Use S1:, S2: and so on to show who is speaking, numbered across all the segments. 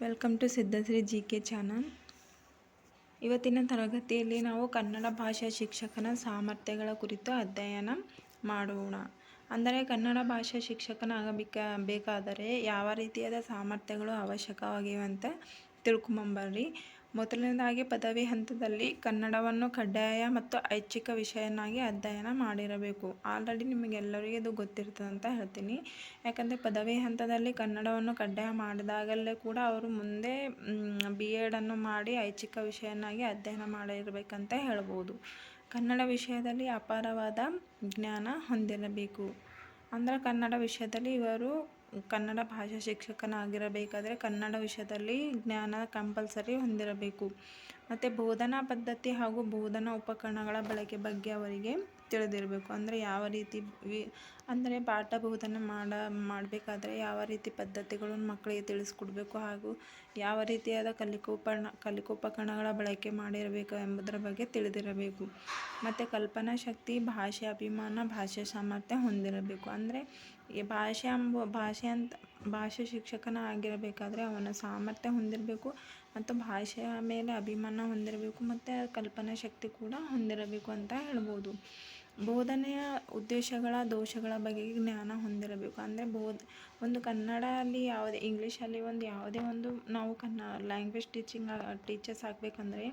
S1: Welcome to Siddhashri G K channel ಇವತ್ತಿನ ತರಗತಿಯಲ್ಲಿ ನಾವು ಕನ್ನಡ ಭಾಷಾ ಶಿಕ್ಷಕನ ಸಾಮರ್ಥ್ಯಗಳ ಕುರಿತು ಅಧ್ಯಯನ ಮಾಡೋಣ. ಅಂದರೆ ಕನ್ನಡ ಭಾಷಾ ಶಿಕ್ಷಕನಾಗಬೇಕ ಬೇಕಾದರೆ ಯಾವ ರೀತಿಯಾದ ಸಾಮರ್ಥ್ಯಗಳು ಅವಶ್ಯಕವಾಗಿವೆ ಅಂತ ತಿಳ್ಕೊಂಬರ್ರಿ. ಮೊದಲನೇದಾಗಿ ಪದವಿ ಹಂತದಲ್ಲಿ ಕನ್ನಡವನ್ನು ಕಡ್ಡಾಯ ಮತ್ತು ಐಚ್ಛಿಕ ವಿಷಯನಾಗಿ ಅಧ್ಯಯನ ಮಾಡಿರಬೇಕು. ಆಲ್ರೆಡಿ ನಿಮಗೆಲ್ಲರಿಗೂ ಇದು ಗೊತ್ತಿರ್ತದೆ ಅಂತ ಹೇಳ್ತೀನಿ. ಯಾಕಂದರೆ ಪದವಿ ಹಂತದಲ್ಲಿ ಕನ್ನಡವನ್ನು ಕಡ್ಡಾಯ ಮಾಡಿದಾಗಲೇ ಕೂಡ ಅವರು ಮುಂದೆ ಬಿ ಎಡನ್ನು ಮಾಡಿ ಐಚ್ಛಿಕ ವಿಷಯನಾಗಿ ಅಧ್ಯಯನ ಮಾಡಿರಬೇಕಂತ ಹೇಳ್ಬೋದು. ಕನ್ನಡ ವಿಷಯದಲ್ಲಿ ಅಪಾರವಾದ ಜ್ಞಾನ ಹೊಂದಿರಬೇಕು. ಅಂದರೆ ಕನ್ನಡ ವಿಷಯದಲ್ಲಿ ಇವರು ಕನ್ನಡ ಭಾಷಾ ಶಿಕ್ಷಕನಾಗಿರಬೇಕಾದರೆ ಕನ್ನಡ ವಿಷಯದಲ್ಲಿ ಜ್ಞಾನ ಕಂಪಲ್ಸರಿ ಹೊಂದಿರಬೇಕು. ಮತ್ತು ಬೋಧನಾ ಪದ್ಧತಿ ಹಾಗೂ ಬೋಧನಾ ಉಪಕರಣಗಳ ಬಳಕೆ ಬಗ್ಗೆ ಅವರಿಗೆ ತಿಳಿದಿರಬೇಕು. ಅಂದರೆ ಯಾವ ರೀತಿ ವಿ, ಅಂದರೆ ಪಾಠ ಬೋಧನೆ ಮಾಡ, ಮಾಡಬೇಕಾದ್ರೆ ಯಾವ ರೀತಿ ಪದ್ಧತಿಗಳನ್ನು ಮಕ್ಕಳಿಗೆ ತಿಳಿಸ್ಕೊಡ್ಬೇಕು ಹಾಗೂ ಯಾವ ರೀತಿಯಾದ ಕಲಿಕೋಪಕರಣ ಕಲಿಕೋಪಕರಣಗಳ ಬಳಕೆ ಮಾಡಿರಬೇಕು ಎಂಬುದರ ಬಗ್ಗೆ ತಿಳಿದಿರಬೇಕು. ಮತ್ತು ಕಲ್ಪನಾ ಶಕ್ತಿ, ಭಾಷೆ ಅಭಿಮಾನ, ಭಾಷೆ ಸಾಮರ್ಥ್ಯ ಹೊಂದಿರಬೇಕು. ಅಂದರೆ ಭಾಷೆ ಅಂಬ ಭಾಷೆ ಅಂತ, ಭಾಷೆ ಶಿಕ್ಷಕನ ಆಗಿರಬೇಕಾದ್ರೆ ಅವನ ಸಾಮರ್ಥ್ಯ ಹೊಂದಿರಬೇಕು ಮತ್ತು ಭಾಷೆಯ ಮೇಲೆ ಅಭಿಮಾನ ಹೊಂದಿರಬೇಕು ಮತ್ತು ಕಲ್ಪನಾ ಶಕ್ತಿ ಕೂಡ ಹೊಂದಿರಬೇಕು ಅಂತ ಹೇಳ್ಬೋದು. ಬೋಧನೆಯ ಉದ್ದೇಶಗಳ, ದೋಷಗಳ ಬಗ್ಗೆ ಜ್ಞಾನ ಹೊಂದಿರಬೇಕು. ಅಂದರೆ ಬೋಧ, ಒಂದು ಕನ್ನಡ ಅಲ್ಲಿ ಯಾವುದೇ, ಇಂಗ್ಲೀಷಲ್ಲಿ ಒಂದು ಯಾವುದೇ ಒಂದು ನಾವು ಕನ್ನ ಲ್ಯಾಂಗ್ವೇಜ್ ಟೀಚಿಂಗ್ ಟೀಚರ್ಸ್ ಆಗಬೇಕಂದ್ರೆ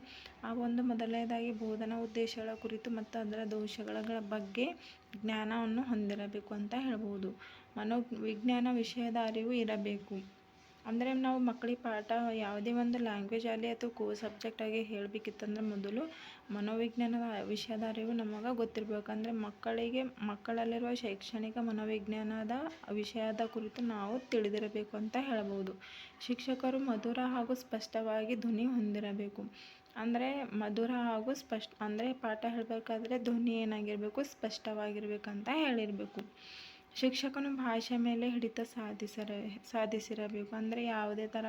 S1: ಆ ಒಂದು ಮೊದಲನೇದಾಗಿ ಬೋಧನಾ ಉದ್ದೇಶಗಳ ಕುರಿತು ಮತ್ತು ಅದರ ದೋಷಗಳ ಬಗ್ಗೆ ಜ್ಞಾನವನ್ನು ಹೊಂದಿರಬೇಕು ಅಂತ ಹೇಳ್ಬೋದು. ಮನೋವಿಜ್ಞಾನ ವಿಷಯದ ಅರಿವು ಇರಬೇಕು. ಅಂದರೆ ನಾವು ಮಕ್ಕಳಿಗೆ ಪಾಠ ಯಾವುದೇ ಒಂದು ಲ್ಯಾಂಗ್ವೇಜ್ ಆಗಲಿ ಅಥವಾ ಕೋ ಸಬ್ಜೆಕ್ಟ್ ಆಗಿ ಹೇಳಬೇಕಿತ್ತಂದ್ರೆ ಮೊದಲು ಮನೋವಿಜ್ಞಾನದ ವಿಷಯದ ಅರಿವು ನಮಗೆ ಗೊತ್ತಿರಬೇಕು. ಅಂದರೆ ಮಕ್ಕಳಿಗೆ, ಮಕ್ಕಳಲ್ಲಿರುವ ಶೈಕ್ಷಣಿಕ ಮನೋವಿಜ್ಞಾನದ ವಿಷಯದ ಕುರಿತು ನಾವು ತಿಳಿದಿರಬೇಕು ಅಂತ ಹೇಳಬಹುದು ಶಿಕ್ಷಕರು ಮಧುರ ಹಾಗೂ ಸ್ಪಷ್ಟವಾಗಿ ಧ್ವನಿ ಹೊಂದಿರಬೇಕು. ಅಂದರೆ ಮಧುರ ಹಾಗೂ ಸ್ಪಷ್ಟ, ಅಂದರೆ ಪಾಠ ಹೇಳಬೇಕಾದ್ರೆ ಧ್ವನಿ ಏನಾಗಿರಬೇಕು? ಸ್ಪಷ್ಟವಾಗಿರ್ಬೇಕಂತ ಹೇಳಿರಬೇಕು. ಶಿಕ್ಷಕನು ಭಾಷೆ ಮೇಲೆ ಹಿಡಿತ ಸಾಧಿಸರ, ಸಾಧಿಸಿರಬೇಕು. ಅಂದರೆ ಯಾವುದೇ ಥರ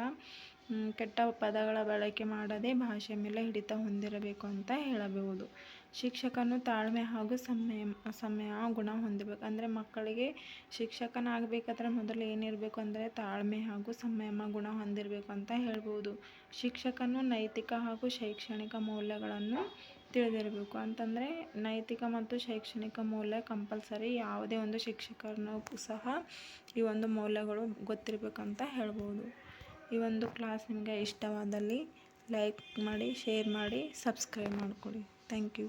S1: ಕೆಟ್ಟ ಪದಗಳ ಬಳಕೆ ಮಾಡದೆ ಭಾಷೆ ಮೇಲೆ ಹಿಡಿತ ಹೊಂದಿರಬೇಕು ಅಂತ ಹೇಳಬಹುದು. ಶಿಕ್ಷಕನು ತಾಳ್ಮೆ ಹಾಗೂ ಸಮಯ ಸಮಯ ಗುಣ ಹೊಂದಿರಬೇಕು ಅಂದರೆ ಮಕ್ಕಳಿಗೆ ಶಿಕ್ಷಕನಾಗಬೇಕಾದ್ರೆ ಮೊದಲು ಏನಿರಬೇಕು ಅಂದರೆ ತಾಳ್ಮೆ ಹಾಗೂ ಸಂಯಮ ಗುಣ ಹೊಂದಿರಬೇಕು ಅಂತ ಹೇಳ್ಬೋದು ಶಿಕ್ಷಕನು ನೈತಿಕ ಹಾಗೂ ಶೈಕ್ಷಣಿಕ ಮೌಲ್ಯಗಳನ್ನು ತಿಳಿದಿರಬೇಕು. ಅಂತಂದರೆ ನೈತಿಕ ಮತ್ತು ಶೈಕ್ಷಣಿಕ ಮೌಲ್ಯ ಕಂಪಲ್ಸರಿ ಯಾವುದೇ ಒಂದು ಶಿಕ್ಷಕರನ್ನೂ ಸಹ ಈ ಒಂದು ಮೌಲ್ಯಗಳು ಗೊತ್ತಿರಬೇಕಂತ ಹೇಳ್ಬೋದು. ಈ ಒಂದು ಕ್ಲಾಸ್ ನಿಮಗೆ ಇಷ್ಟವಾದಲ್ಲಿ ಲೈಕ್ ಮಾಡಿ, ಶೇರ್ ಮಾಡಿ, ಸಬ್ಸ್ಕ್ರೈಬ್ ಮಾಡಿಕೊಡಿ. Thank you.